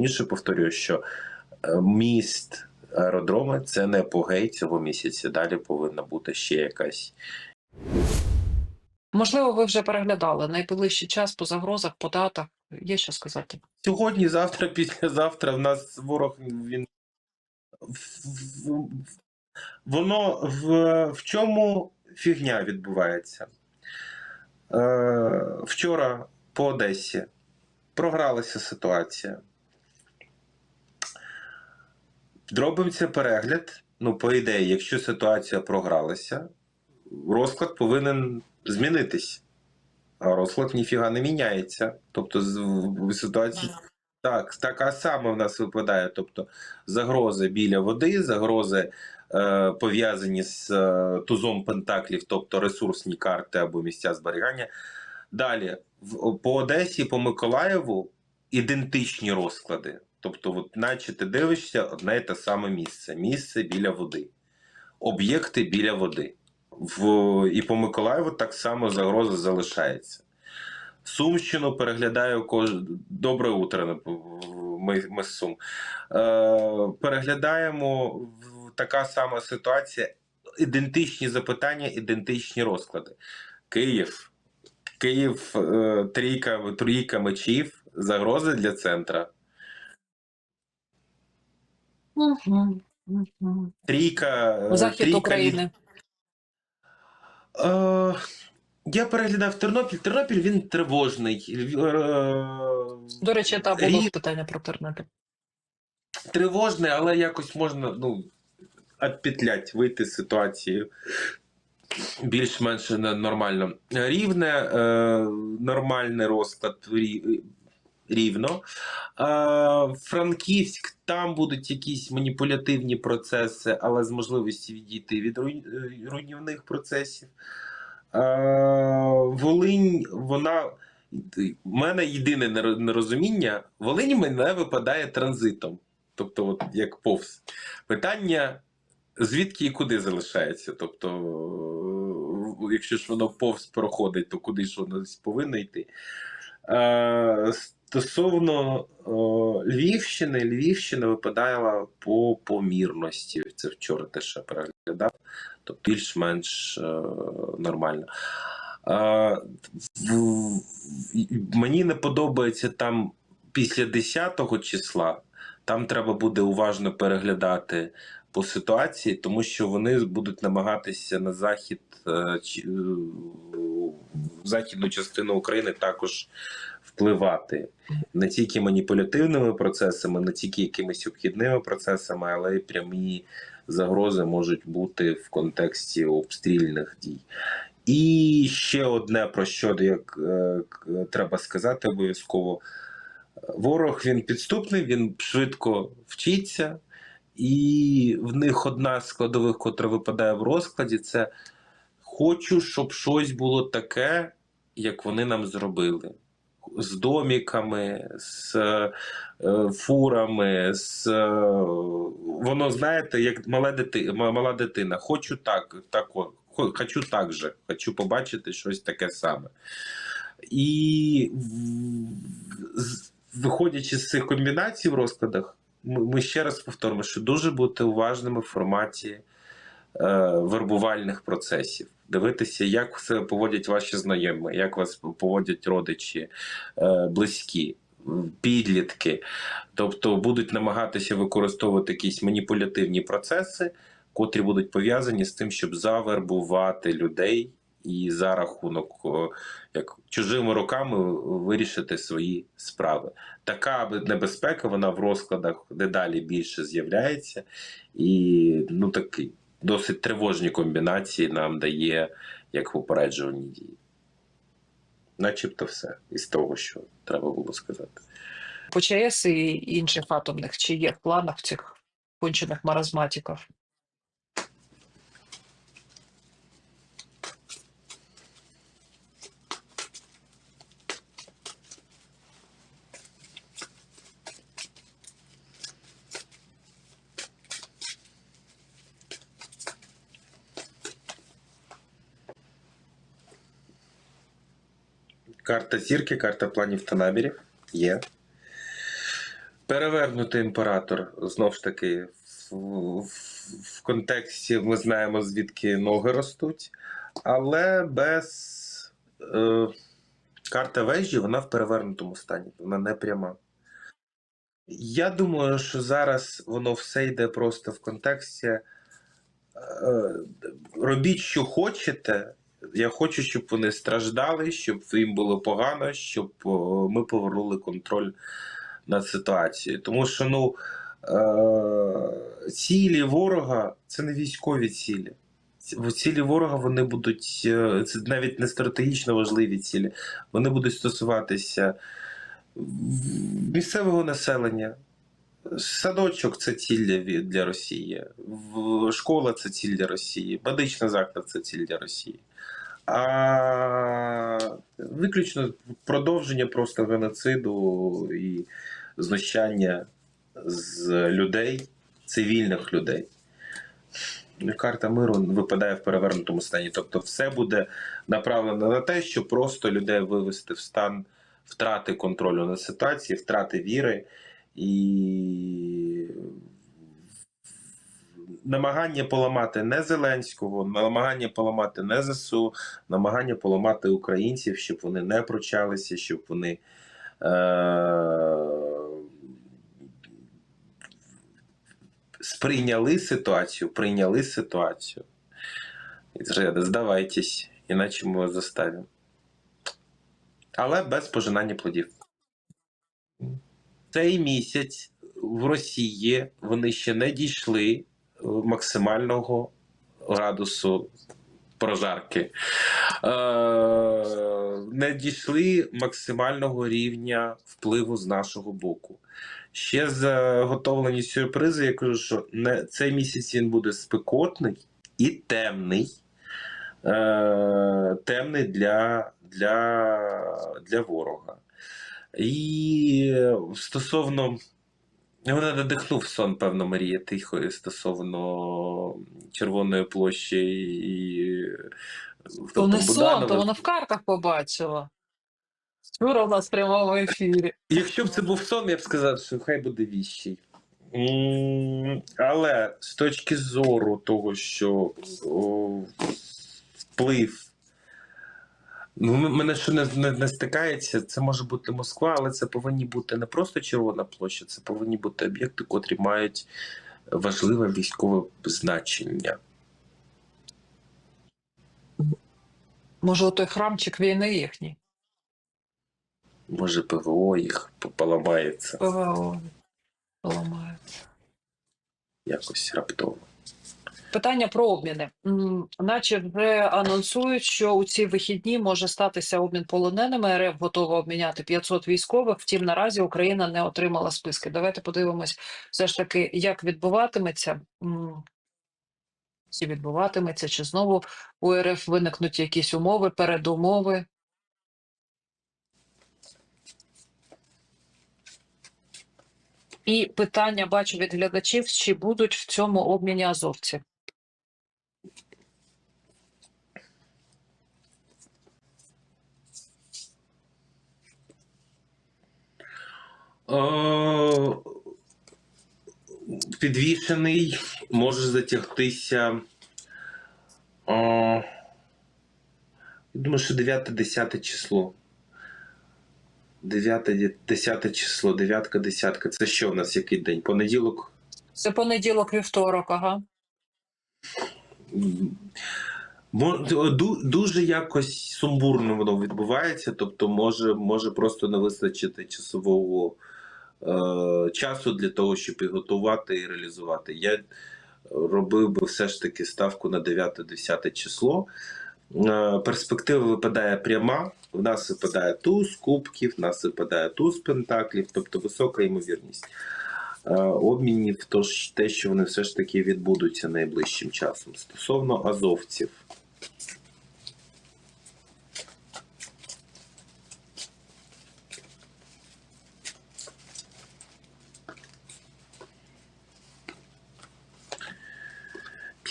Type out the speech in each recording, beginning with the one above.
найголовніше повторюю, що е, міст, аеродроми це не апогей цього місяця. Далі повинна бути ще якась Можливо, ви вже переглядали найближчий час по загрозах, по датах. Є що сказати? Сьогодні, завтра, післязавтра в нас ворог він воно в, в чому фігня відбувається? Е, вчора по Одесі програлася ситуація. Робимо це перегляд. Ну, по ідеї, якщо ситуація програлася, розклад повинен змінитись. А розклад ніфіга не міняється. Тобто, в ситуації. Так, така сама в нас випадає. Тобто загрози біля води, загрози е, пов'язані з е, тузом пентаклів, тобто ресурсні карти або місця зберігання. Далі, в, по Одесі, по Миколаєву ідентичні розклади. Тобто, от, наче ти дивишся одне і те саме місце. Місце біля води, об'єкти біля води. В, і по Миколаєву так само загроза залишається. Сумщину переглядаю кож... Добре утро. Ми, ми з Сум. Е, переглядаємо така сама ситуація. Ідентичні запитання, ідентичні розклади. Київ. Київ, е, трійка, трійка мечів, загрози для центра. Трійка. е, Захід трійка України. Е, я переглядав Тернопіль. Тернопіль він тривожний. Е, До речі, та було питання про Тернопіль. тривожний, але якось можна ну, відпетлять, вийти з ситуації більш-менш нормально. Рівне, е, нормальний розклад рівно. Франківськ, там будуть якісь маніпулятивні процеси, але з можливості відійти від руйнівних процесів. Волинь, вона. У мене єдине нерозуміння: Волинь мене випадає транзитом. Тобто, от як повз. Питання, звідки і куди залишається. Тобто, якщо ж воно повз проходить, то куди ж воно повинно йти. Е, Стосовно е, Львівщини, Львівщина випадала по помірності. Це вчора теж ще переглядав, тобто більш-менш е, нормально. Е, в- в- мені не подобається там після 10 числа. Там треба буде уважно переглядати по ситуації, тому що вони будуть намагатися на захід, е, е, в західну частину України також впливати не тільки маніпулятивними процесами, не тільки якимись обхідними процесами, але й прямі загрози можуть бути в контексті обстрільних дій. І ще одне про що як е, треба сказати обов'язково. Ворог він підступний, він швидко вчиться, і в них одна з складових, котра випадає в розкладі, це хочу, щоб щось було таке, як вони нам зробили. З доміками, з е, фурами, з е, воно, знаєте, як мале дити, мала дитина. Хочу так, так хочу так же, хочу побачити щось таке саме. І виходячи з цих комбінацій в розкладах, ми, ще раз повторимо, що дуже бути уважними в форматі е, вербувальних процесів. Дивитися, як себе поводять ваші знайомі, як вас поводять родичі, е, близькі, підлітки. Тобто будуть намагатися використовувати якісь маніпулятивні процеси, котрі будуть пов'язані з тим, щоб завербувати людей і за рахунок як чужими руками вирішити свої справи. Така небезпека вона в розкладах дедалі більше з'являється, і ну такі досить тривожні комбінації нам дає як попереджувальні дії. Начебто все із того, що треба було сказати. По ЧАЕС і інших атомних, чи є в планах цих кончених маразматиків? Карта зірки, карта планів та намірів є. Перевернутий імператор знову ж таки в, в, в контексті ми знаємо, звідки ноги ростуть, але без е, карта вежі вона в перевернутому стані, вона не пряма. Я думаю, що зараз воно все йде просто в контексті. Е, робіть, що хочете. Я хочу, щоб вони страждали, щоб їм було погано, щоб ми повернули контроль над ситуацією. Тому що ну, е, цілі ворога це не військові цілі. Ці- Цілі ворога вони будуть е, це навіть не стратегічно важливі цілі. Вони будуть стосуватися місцевого населення. Садочок це ціль для, Росії, школа це ціль для Росії, медичний заклад це ціль для Росії. А виключно продовження просто геноциду і знущання з людей, цивільних людей. Карта миру випадає в перевернутому стані. Тобто, все буде направлено на те, щоб просто людей вивести в стан втрати контролю над ситуацією, втрати віри і намагання поламати не Зеленського, намагання поламати не ЗСУ, намагання поламати українців, щоб вони не пручалися, щоб вони. Е- сприйняли ситуацію, прийняли ситуацію. Здавайтесь, іначе ми вас заставимо. Але без пожинання плодів. Цей місяць в Росії вони ще не дійшли е, максимального градусу прожарки. Е, не дійшли максимального рівня впливу з нашого боку. Ще заготовлені сюрпризи. Я кажу, що не, цей місяць він буде спекотний і темний. Е, темний для, для, для ворога. І стосовно. Вона надихнув сон, певно, Марія Тихої стосовно Червоної площі і. То не тобто сон, то вона в картах побачила. Вчора у нас в прямому ефірі. Якщо б це був сон, я б сказав, що хай буде віщий. Але з точки зору того, що вплив. Ну, мене що не, не, не стикається, це може бути Москва, але це повинні бути не просто Червона площа, це повинні бути об'єкти, котрі мають важливе військове значення. Може, той храмчик війни їхній. Може, ПВО їх поламається ПВО поламається. якось раптово. Питання про обміни. Наче вже анонсують, що у ці вихідні може статися обмін полоненими. РФ готова обміняти 500 військових. Втім, наразі Україна не отримала списки. Давайте подивимось, все ж таки, як відбуватиметься. Чи відбуватиметься, чи знову у РФ виникнуть якісь умови, передумови. І питання бачу від глядачів, чи будуть в цьому обміні азовці. Підвішений може затягтися. Я думаю, що 9-10 число. 9-10 число, 9 десятка. Це що в нас який день? Понеділок? Це понеділок, вівторок, ага. Дуже якось сумбурно воно відбувається, тобто може, може просто не вистачити часового часу для того, щоб підготувати і реалізувати. Я робив би все ж таки ставку на 9-10 число. Е, перспектива випадає пряма. В нас випадає туз кубків, в нас випадає туз пентаклів, тобто висока ймовірність е, обмінів, тож те, що вони все ж таки відбудуться найближчим часом. Стосовно азовців.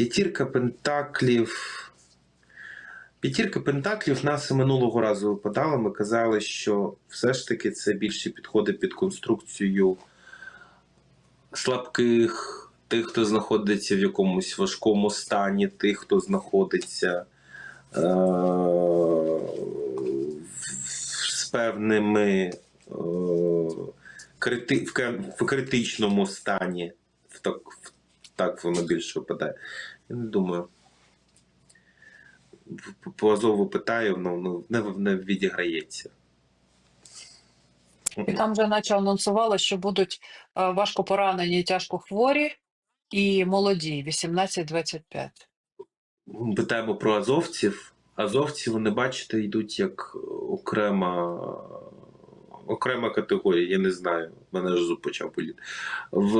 П'ятірка пентаклів. П'ятірка пентаклів нас і минулого разу випадала. Ми казали, що все ж таки це більше підходить під конструкцію слабких, тих, хто знаходиться в якомусь важкому стані, тих, хто знаходиться е- з певними е- крити- в критичному стані. В так, в- так воно більше випадає. Я не думаю. По- Азову питаю, ну, ну не, не відіграється. І там вже наче анонсували, що будуть е, важко поранені, тяжко хворі і молоді 18-25. Питаємо про азовців. Азовці, вони, бачите, йдуть як окрема, окрема категорія. Я не знаю, в мене ж зуб почав політ. В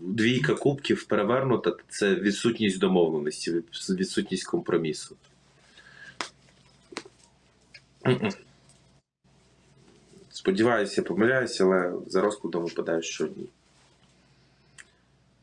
двійка кубків перевернута це відсутність домовленості, відсутність компромісу. Сподіваюся, помиляюся, але за розкладом випадає, що ні.